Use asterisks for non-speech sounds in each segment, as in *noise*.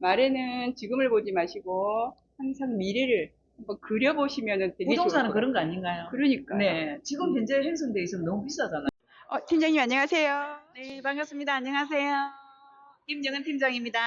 말에는 지금을 보지 마시고 항상 미래를 한번 그려보시면 되게 부동산은 그런 것거 아닌가요? 같아요. 그러니까요. 네. 지금 현재 형성돼 있으면 너무 비싸잖아요. 어, 팀장님 안녕하세요. 네, 반갑습니다. 안녕하세요. 김정은 팀장입니다.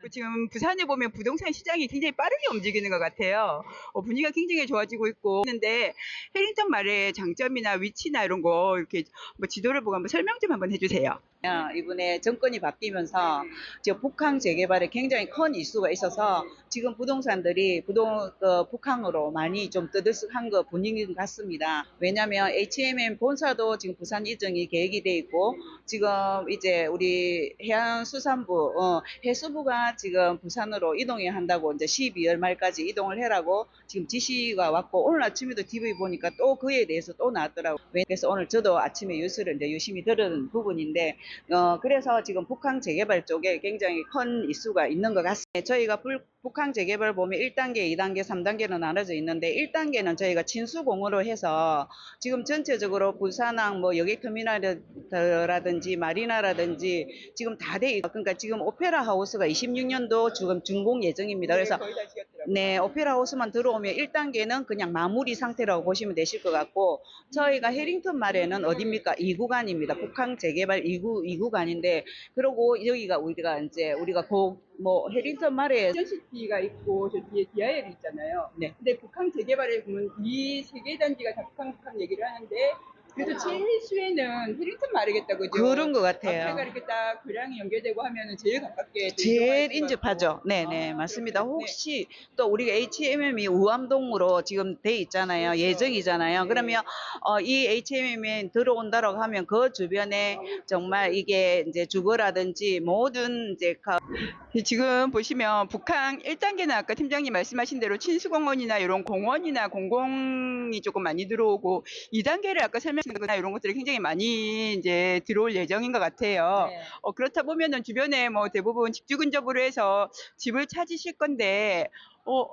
그 지금 부산에 보면 부동산 시장이 굉장히 빠르게 움직이는 것 같아요. 어, 분위기가 굉장히 좋아지고 있고 있는데 해링턴 말의 장점이나 위치나 이런 거 이렇게 뭐 지도를 보고 한번 설명 좀 한번 해주세요. 야, 이번에 정권이 바뀌면서 지금 북항 재개발에 굉장히 큰 이슈가 있어서 지금 부동산들이 부동 그 북항으로 많이 좀 떠들썩한 거 분위기인 것 같습니다. 왜냐하면 HMM 본사도 지금 부산 이전이 계획이 돼 있고 지금 이제 우리 해양수산부 어, 해수부가 지금 부산으로 이동해야 한다고 이제 12월 말까지 이동을 해라고 지금 지시가 왔고 오늘 아침에도 TV 보니까 또 그에 대해서 또 나왔더라고요. 그래서 오늘 저도 아침에 뉴스를 이제 열심히 들은 부분인데 어, 그래서 지금 북한 재개발 쪽에 굉장히 큰 이슈가 있는 것 같습니다. 저희가 불- 북한 재개발 보면 1단계, 2단계, 3단계로 나눠져 있는데 1단계는 저희가 친수공으로 해서 지금 전체적으로 부산항 뭐 여객터미널이라든지 마리나라든지 지금 다 돼 있어요. 그러니까 지금 오페라 하우스가 26년도 지금 준공 예정입니다. 그래서 다 지었더라고요. 네, 오페라 하우스만 들어오면 1단계는 그냥 마무리 상태라고 보시면 되실 것 같고, 저희가 해링턴 말에는 어딥니까? 2구간입니다. 북한 재개발 2구, 2구간인데, 그리고 여기가 우리가 이제, 우리가 고, 뭐, 해링턴 말에, 시티가 있고 저 뒤에 DIL이 있잖아요. 네. 근데 북한 재개발에 보면 이 세 개 단지가 다 북한 북한 얘기를 하는데 그래도 제일 수에는 해링턴 말이겠다 그죠? 그런 것 앞에가 같아요. 이렇게 딱 교량이 연결되고 하면은 제일 가깝게 제일 인접하죠. 네네, 아, 맞습니다. 그렇군요. 혹시 또 우리가 HMM이 우암동으로 지금 돼 있잖아요. 그렇죠. 예정이잖아요. 네. 그러면 어, 이 HMM이 들어온다라고 하면 그 주변에 정말 이게 이제 주거라든지 모든 이제 가- 지금 보시면 북한 1단계는 아까 팀장님 말씀하신 대로 친수공원이나 이런 공원이나 공공이 조금 많이 들어오고 2단계를 아까 설명하 신 거나 이런 것들이 굉장히 많이 이제 들어올 예정인 것 같아요. 네. 어, 그렇다 보면은 주변에 뭐 대부분 집주 근접으로 해서 집을 찾으실 건데, 어,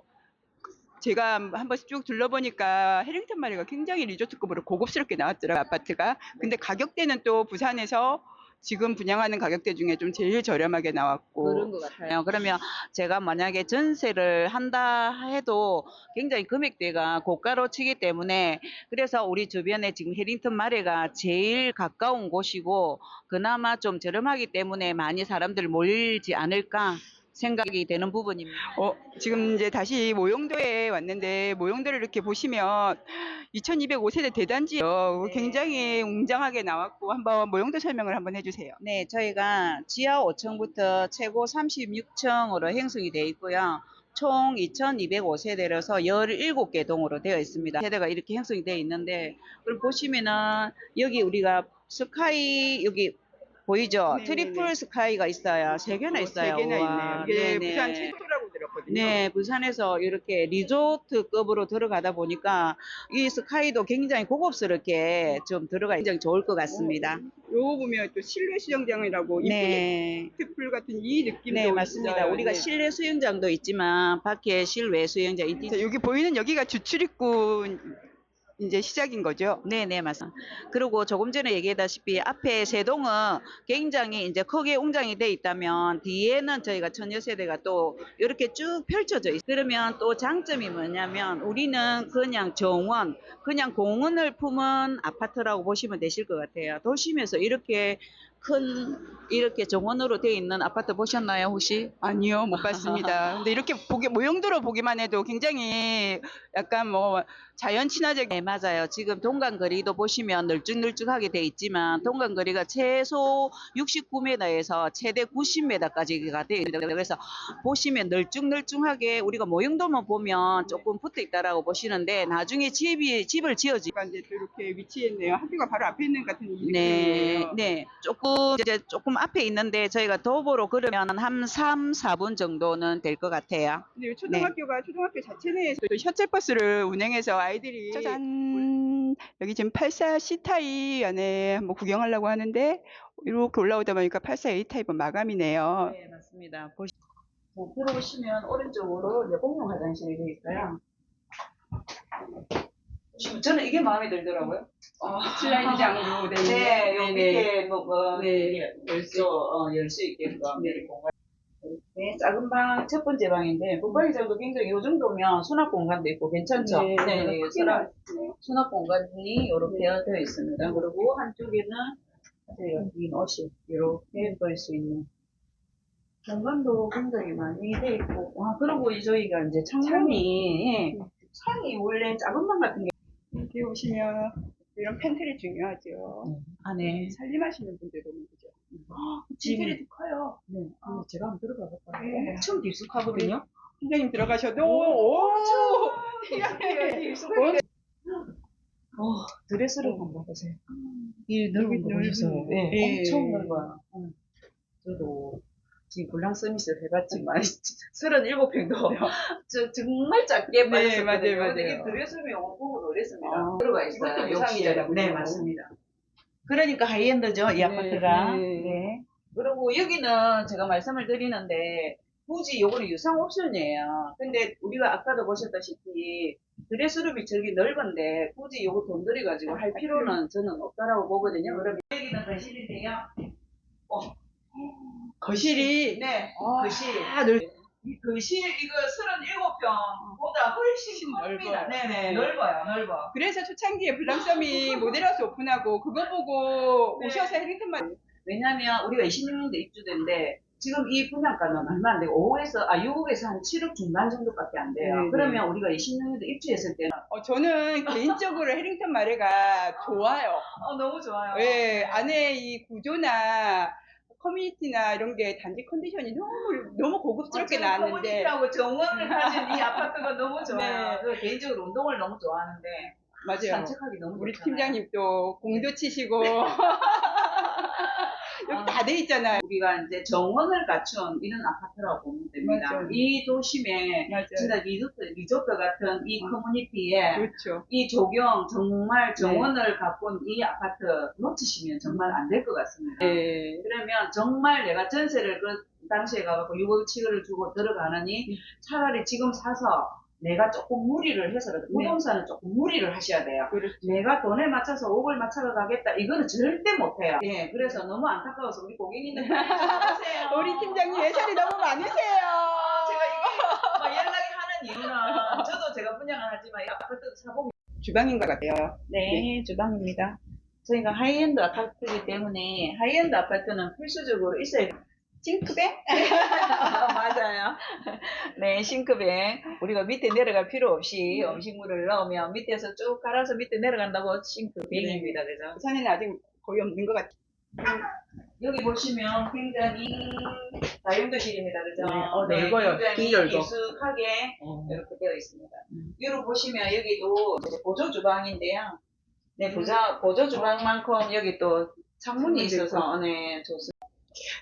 제가 한번 쭉 둘러보니까 해링턴 마리가 굉장히 리조트급으로 고급스럽게 나왔더라고요, 아파트가. 근데 가격대는 또 부산에서 지금 분양하는 가격대 중에 좀 제일 저렴하게 나왔고. 그런 것 같아요. 그러면 제가 만약에 전세를 한다 해도 굉장히 금액대가 고가로 치기 때문에 그래서 우리 주변에 지금 해링턴 마레가 제일 가까운 곳이고 그나마 좀 저렴하기 때문에 많이 사람들 몰지 않을까 생각이 되는 부분입니다. 어, 지금 이제 다시 모용도에 왔는데 모용도를 이렇게 보시면 2205세대 대단지요. 네. 굉장히 웅장하게 나왔고 한번 모용도 설명을 한번 해주세요. 네, 저희가 지하 5층부터 최고 36층으로 형성이 되어 있고요. 총 2,205세대라서 17개 동으로 되어 있습니다. 세대가 이렇게 형성이 되어 있는데, 그럼 보시면은 여기 우리가 스카이 여기 보이죠? 네네네. 트리플 스카이가 있어요. 세 개나 있어요. 세 개나 우와, 있네요. 이게 네네. 부산 최초라고 들었거든요. 네, 부산에서 이렇게 리조트급으로 들어가다 보니까 이 스카이도 굉장히 고급스럽게 좀 들어가 굉장히 좋을 것 같습니다. 요거 보면 또 실내 수영장이라고 네. 트풀 같은 이 느낌도 네, 맞습니다. 있어요. 우리가 네. 실내 수영장도 있지만 밖에 실외 수영장 있 자, 여기 보이는 여기가 주출입구 이제 시작인 거죠. 네, 네, 맞습니다. 그리고 조금 전에 얘기했다시피 앞에 세동은 굉장히 이제 크게 웅장이 돼 있다면 뒤에는 저희가 천여 세대가 또 이렇게 쭉 펼쳐져 있어요. 그러면 또 장점이 뭐냐면 우리는 그냥 정원, 그냥 공원을 품은 아파트라고 보시면 되실 것 같아요. 도심에서 이렇게 큰 이렇게 정원으로 되어 있는 아파트 보셨나요, 혹시? 아니요, 못 봤습니다. *laughs* 근데 이렇게 보기 모형도로 보기만 해도 굉장히 약간 뭐 자연 친화적 네, 맞아요. 지금 동간거리도 보시면 널쭉널쭉하게 돼 있지만 동간거리가 최소 69m에서 최대 90m까지가 되어 있습니다. 그래서 보시면 널쭉널쭉하게 우리가 모형도만 보면 조금 붙어 있다라고 보시는데 나중에 집이 집을 지어지 이제 이렇게 위치했네요. 학교가 바로 앞에 있는 것 같은 이 네, 느낌이에요. 네. 조금 이제 조금 앞에 있는데 저희가 도보로 걸으면 한 3, 4분 정도는 될 것 같아요. 근데 이 초등학교가 초등학교 자체 내에서 또 셔틀버스를 운행해서 아이들이 짜잔 여기 지금 84 C 타입 안에 한번 구경하려고 하는데 이렇게 올라오다 보니까 84 A 타입은 마감이네요. 네, 맞습니다. 보시, 뭐, 들어오시면 오른쪽으로 이제 공용 화장실이 되어 있어요. 지금 저는 이게 마음에 들더라고요. 슬라이드 장으로 돼 있는. 네, 요 밑에 뭐, 뭐 네. 이렇게 열수, 어, 열수 있게끔 네. 공간. 네, 작은 방 첫 번째 방인데 북방이장도 굉장히 이 정도면 수납 공간도 있고 괜찮죠? 네, 네, 크게 수납. 수납 공간이 이렇게 되어 있습니다. 그리고 한쪽에는 여기 옷이 이렇게 볼수 있는 공간도 굉장히 많이 돼 있고 아 그리고 이 저희가 이제 창문이 예, 창이 원래 작은 방 같은 게 여기 오시면 이런 팬트리 중요하죠. 안에 살림하시는 분들도 그죠. 집이- 팬트리도 커요. 네, 아, 제가 한번 들어가 볼까요? 네. 엄청 깊숙하거든요. 팀장님 들어가셔도 오, 오, 어, 드레스를 한번 보세요. 이 넓은 거. 거. 네, 예. 엄청 넓어요. 응. 저도 지금 블랑 서밋을 해봤지만 37평도 저 정말 작게 네. 맞아요, 근데 맞아요. 이 드레스룸이 보고 어렸습니다. 아, 들어가 있어요. 의상이잖아요. 네, 맞습니다. 그러니까 하이엔드죠, 이 네, 아파트가. 네. 네. 그리고 여기는 제가 말씀을 드리는데 굳이 요거는 유상 옵션이에요. 근데 우리가 아까도 보셨다시피 드레스룸이 저기 넓은데 굳이 요거 돈 들여가지고 할 필요는 저는 없다라고 보거든요. 그러면 여기는 거실인데요. 어, 거실이 네, 아, 거실. 아, 넓, 이 거실 이거 37평보다 훨씬 훨씬 큽니다. 넓어요. 네네, 네. 넓어요, 넓어. 그래서 초창기에 블랑썸이 모델하우스 오픈하고 그거 보고 네. 오셔서 해링턴만 왜냐면 우리가 26년도 입주된데 지금 이 분양가는 얼마 안 되고 5에서 아 6억에서 한 7억 중반 정도밖에 안 돼요. 네, 그러면 우리가 26년도 입주했을 때는 어, 저는 개인적으로 *laughs* 해링턴 마레가 좋아요. 어 너무 좋아요. 예, 안에 이 구조나 커뮤니티나 이런 게 단지 컨디션이 너무 너무 고급스럽게 나왔는데 하고 정원을 가진 이 아파트가 *laughs* 너무 좋아요. 네. 그리고 개인적으로 운동을 너무 좋아하는데 맞아요. 산책하기 너무 우리 좋잖아요. 팀장님 또 공도 치시고 여기 *laughs* 아. 다돼 있잖아요. 우리가 이제 정원을 갖춘 이런 아파트라고 보면 됩니다. 맞아요. 이 도심에 맞아요. 진짜 리조트, 리조트 같은 이 커뮤니티에 그렇죠. 이 조경 정말 정원을 가꾼 이 아파트 놓치시면 정말 안 될 것 같습니다. 네. 그러면 정말 내가 전세를 그 당시에 가갖고 6억 7억을 주고 들어가느니 차라리 지금 사서 내가 조금 무리를 해서라도 부동산은 조금 무리를 하셔야 돼요. 그렇죠. 내가 돈에 맞춰서 5억을 맞춰서 가겠다. 이거는 절대 못해요. 예, 그래서 너무 안타까워서 우리 고객님들. *laughs* 우리 팀장님 예산이 너무 많으세요. 제가 이게 *laughs* 막 연락이 하는 이유는 저도 제가 분양을 하지만 이 아파트도 사보고 주방인 것 같아요. 네, 주방입니다. 저희가 하이엔드 아파트이기 때문에 하이엔드 아파트는 필수적으로 있어야 돼요. 싱크대? *laughs* 맞아요. 네, 싱크대. 우리가 밑에 내려갈 필요 없이 음식물을 넣으면 밑에서 쭉 갈아서 밑에 내려간다고 싱크대입니다. 그죠? 부산에는 아직 거의 없는 것 같아요. 여기 보시면 굉장히 다용도실입니다. 그죠? 네, 어, 넓어요. 굉장히 되게 넓어. 익숙하게 이렇게 되어 있습니다. 여기 보시면 여기도 보조 주방인데요. 네, 보조, 보조 주방만큼 여기 또 창문이 있어서 네, 좋습니다.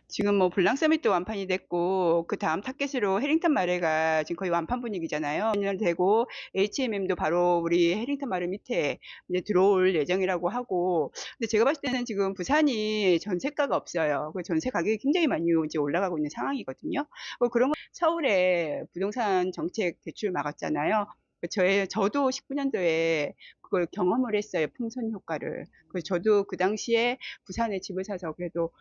지금 뭐 블랑 서밋도 완판이 됐고 그 다음 타겟으로 해링턴 마레가 지금 거의 완판 분위기잖아요. 년 되고 H&M도 바로 우리 해링턴 마레 밑에 이제 들어올 예정이라고 하고 근데 제가 봤을 때는 지금 부산이 전세가가 없어요. 그 전세 가격이 굉장히 많이 이제 올라가고 있는 상황이거든요. 뭐 그런 거 서울에 부동산 정책 대출 막았잖아요. 그 저의 저도 19년도에 그걸 경험을 했어요. 풍선 효과를. 그래서 저도 그 당시에 부산에 집을 사서 그래도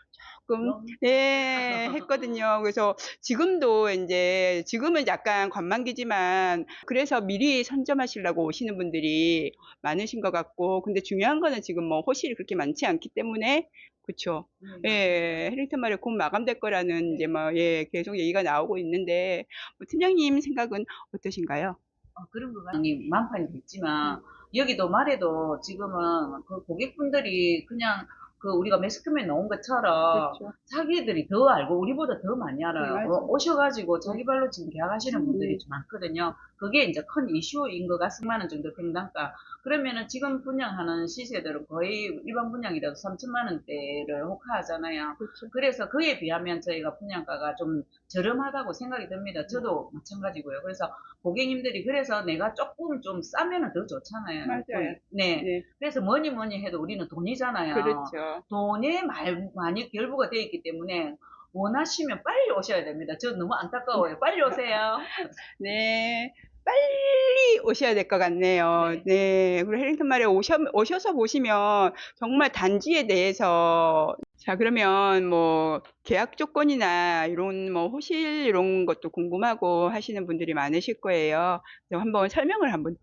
조금 네, 했거든요. *laughs* 그래서 지금도 이제, 지금은 약간 관망기지만, 그래서 미리 선점하시려고 오시는 분들이 많으신 것 같고, 근데 중요한 거는 지금 뭐 호실이 그렇게 많지 않기 때문에, 그쵸. 예, 해링턴 말에 곧 마감될 거라는 이제 뭐, 예, 계속 얘기가 나오고 있는데, 뭐 팀장님 생각은 어떠신가요? 어, 그런 거 많이 만판이 됐지만 여기도 말해도 지금은 그 고객분들이 그냥 그 우리가 매스컴에 나온 것처럼 그렇죠. 자기들이 더 알고 우리보다 더 많이 알아요. 네, 맞아요. 어, 오셔가지고 자기 발로 지금 계약하시는 분들이 음. 좀 많거든요. 그게 이제 큰 이슈인 것 같습니다. 원 정도 평당가. 그러면은 지금 분양하는 시세들은 거의 일반 분양이라도 3천만 원대를 호가하잖아요. 그렇죠. 그래서 그에 비하면 저희가 분양가가 좀 저렴하다고 생각이 듭니다. 저도 마찬가지고요. 그래서 고객님들이 그래서 내가 조금 좀 싸면은 더 좋잖아요. 맞아요. 네. 네, 그래서 뭐니 뭐니 해도 우리는 돈이잖아요. 그렇죠. 돈에 말- 많이 결부가 되어 있기 때문에 원하시면 빨리 오셔야 됩니다. 저 너무 안타까워요. 빨리 오세요. *laughs* 네. 빨리 오셔야 될 것 같네요. 네. 네. 그리고 해링턴 말에 오셔, 오셔서 보시면 정말 단지에 대해서 자, 그러면 뭐 계약 조건이나 이런 뭐 호실 이런 것도 궁금하고 하시는 분들이 많으실 거예요. 한번 설명을 한번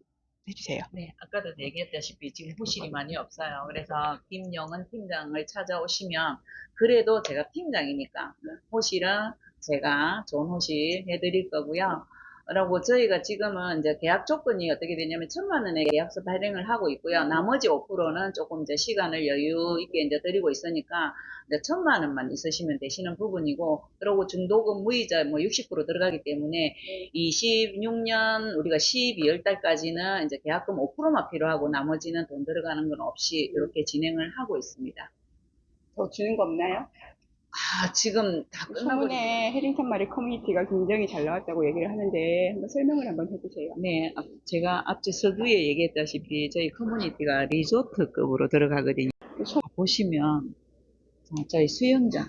해주세요. 네, 아까도 얘기했다시피 지금 호실이 많이 없어요. 그래서 김영은 팀장을 찾아오시면 그래도 제가 팀장이니까 호실은 제가 좋은 호실 해드릴 거고요. 그리고 저희가 지금은 이제 계약 조건이 어떻게 되냐면 천만 원의 계약서 발행을 하고 있고요. 나머지 5%는 조금 이제 시간을 여유 있게 이제 드리고 있으니까 이제 천만 원만 있으시면 되시는 부분이고 그리고 중도금 무이자 뭐 60% 들어가기 때문에 26년 우리가 12월 달까지는 이제 계약금 5%만 필요하고 나머지는 돈 들어가는 건 없이 이렇게 진행을 하고 있습니다. 더 주는 거 없나요? 아, 지금 다 끝나고 소문에 해링턴 마리 커뮤니티가 굉장히 잘 나왔다고 얘기를 하는데 한번 설명을 한번 해주세요. 네, 앞- 제가 앞서 서두에 얘기했다시피 저희 커뮤니티가 리조트급으로 들어가거든요. 보시면 자, 저희 수영장,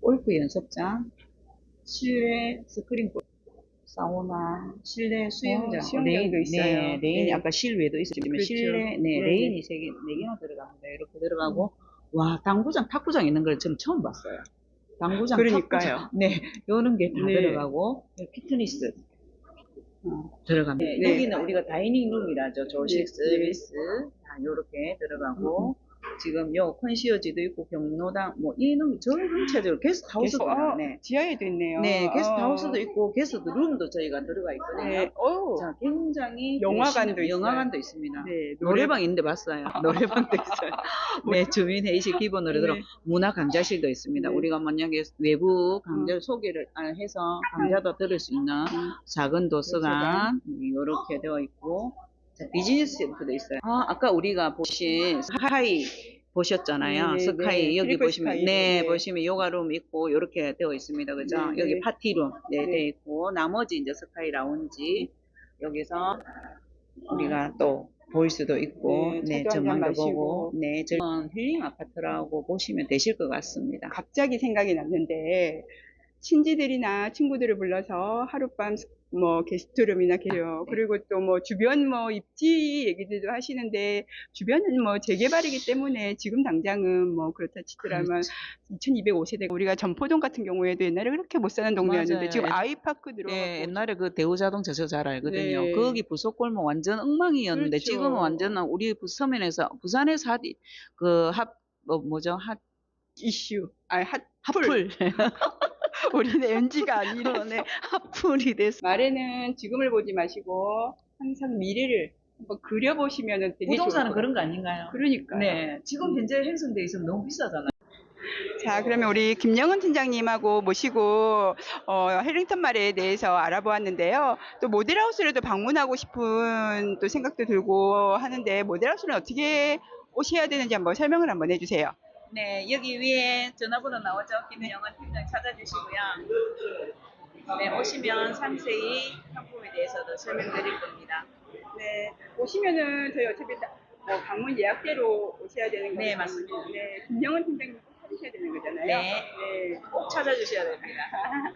골프 연습장, 실내 스크린 골- 사우나, 실내 수영장, 어, 수영장도 있어요. 네, 레인이 네. 아까 실외도 있으시면 그렇죠. 실내, 네, 네. 레인이 세 개, 네 개나 들어갑니다. 이렇게 들어가고 와 당구장, 탁구장 있는 걸 저는 처음 봤어요. 당구장, 그러니까요. 탁구장, 네, 요런 게 다 네. 들어가고 피트니스 어, 들어갑니다. 네. 여기는 우리가 다이닝 룸이라죠. 조식 네. 서비스 다 요렇게 들어가고 지금 요 컨시어지도 있고 경로당 뭐 이는 전체적으로 게스트하우스가 어, 네. 지하에도 있네요. 네, 게스트하우스도 어. 있고 게스트 룸도 저희가 들어가 있거든요. 네, 오. 자, 굉장히 영화관도 열심히- 있어요. 영화관도 있습니다. 네, 노래방 있는데 봤어요. 노래방도 있어요. *laughs* 네, 주민 회의실 기본으로 들어 네. 문화 강좌실도 있습니다. 네. 우리가 만약에 외부 강좌를 소개를 아, 해서 강좌도 들을 수 있는 음. 작은 도서관 이렇게 되어 있고 자, 비즈니스 센터도 있어요. 아, 아까 우리가 보신 스카이 보셨잖아요. 네, 네, 스카이 네. 여기 보시면 스카이. 네, 네. 보시면 요가룸 있고 이렇게 되어 있습니다. 그죠? 네, 네. 여기 파티룸 네, 네. 되어 있고 나머지 이제 스카이 라운지 여기서 우리가 또볼 수도 있고 네, 네, 전망도 마시고. 보고 네, 저는 힐링 아파트라고 보시면 되실 것 같습니다. 갑자기 생각이 났는데 친지들이나 친구들을 불러서 하룻밤 스- 뭐 게스트룸이나 개요 그리고 또 뭐 주변 뭐 입지 얘기들도 하시는데 주변은 뭐 재개발이기 때문에 지금 당장은 뭐 그렇다 치더라면 2205세대 우리가 전포동 같은 경우에도 옛날에 그렇게 못 사는 동네였는데 맞아요. 지금 옛- 아이파크 들어가고 예, 옛날에 그 대우자동차 저 잘 알거든요. 네. 거기 부속골목 완전 엉망이었는데 그렇죠. 지금은 완전 우리 부- 서면에서 부산에서 핫, 그 핫, 뭐, 뭐죠? 핫, 이슈 아 핫풀 핫풀. *laughs* 우리는 MG가 아니라 네, 핫풀이 됐어. 말에는 지금을 보지 마시고 항상 미래를 한번 그려보시면 되게 부동산은 좋을 것 그런 거 아닌가요? 그러니까요. 네. 지금 현재 행성돼 있으면 너무 비싸잖아요. 자, 그러면 우리 김영은 팀장님하고 모시고 어, 해링턴 말에 대해서 알아보았는데요. 또 모델하우스를 또 방문하고 싶은 또 생각도 들고 하는데 모델하우스는 어떻게 오셔야 되는지 한번 설명을 한번 해주세요. 네, 여기 위에 전화번호 나오죠? 김영원 팀장 찾아주시고요. 네, 오시면 상세히 상품에 대해서도 설명드릴 겁니다. 네, 오시면은 저희 어차피 다- 뭐 방문 예약대로 오셔야 되는 거죠. 네, 맞습니다. 네, 김영은 팀장님 꼭 찾으셔야 되는 거잖아요. 네. 네. 꼭 찾아주셔야 됩니다. *laughs*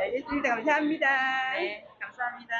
알겠습니다. 감사합니다. 네, 감사합니다.